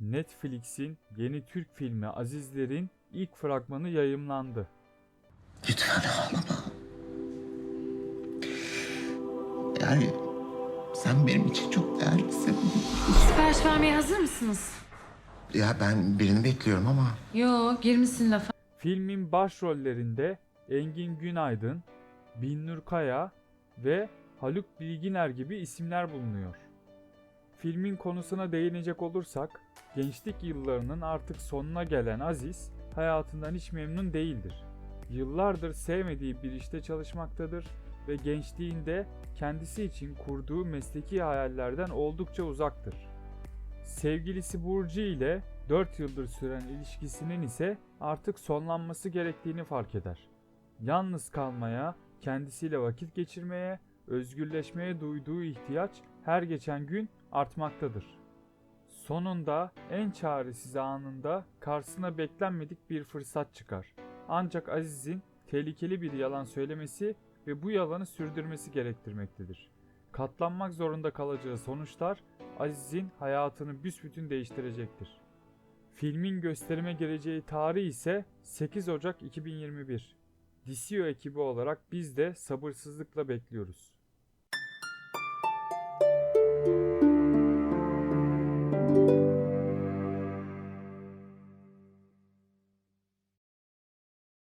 Netflix'in yeni Türk filmi Azizler'in ilk fragmanı yayımlandı. Lütfen ağlama. Yani sen benim için çok değerlisin. Sipariş vermeye hazır mısınız? Ya ben birini bekliyorum ama Yo, girmişsin lafa. Filmin başrollerinde Engin Günaydın, Binnur Kaya ve Haluk Bilginer gibi isimler bulunuyor. Filmin konusuna değinecek olursak, gençlik yıllarının artık sonuna gelen Aziz, hayatından hiç memnun değildir. Yıllardır sevmediği bir işte çalışmaktadır ve gençliğinde kendisi için kurduğu mesleki hayallerden oldukça uzaktır. Sevgilisi Burcu ile 4 yıldır süren ilişkisinin ise artık sonlanması gerektiğini fark eder. Yalnız kalmaya, kendisiyle vakit geçirmeye, özgürleşmeye duyduğu ihtiyaç her geçen gün artmaktadır. Sonunda en çaresiz anında karşısına beklenmedik bir fırsat çıkar. Ancak Aziz'in tehlikeli bir yalan söylemesi ve bu yalanı sürdürmesi gerektirmektedir. Katlanmak zorunda kalacağı sonuçlar Aziz'in hayatını büsbütün değiştirecektir. Filmin gösterime gireceği tarih ise 8 Ocak 2021. DCO ekibi olarak biz de sabırsızlıkla bekliyoruz.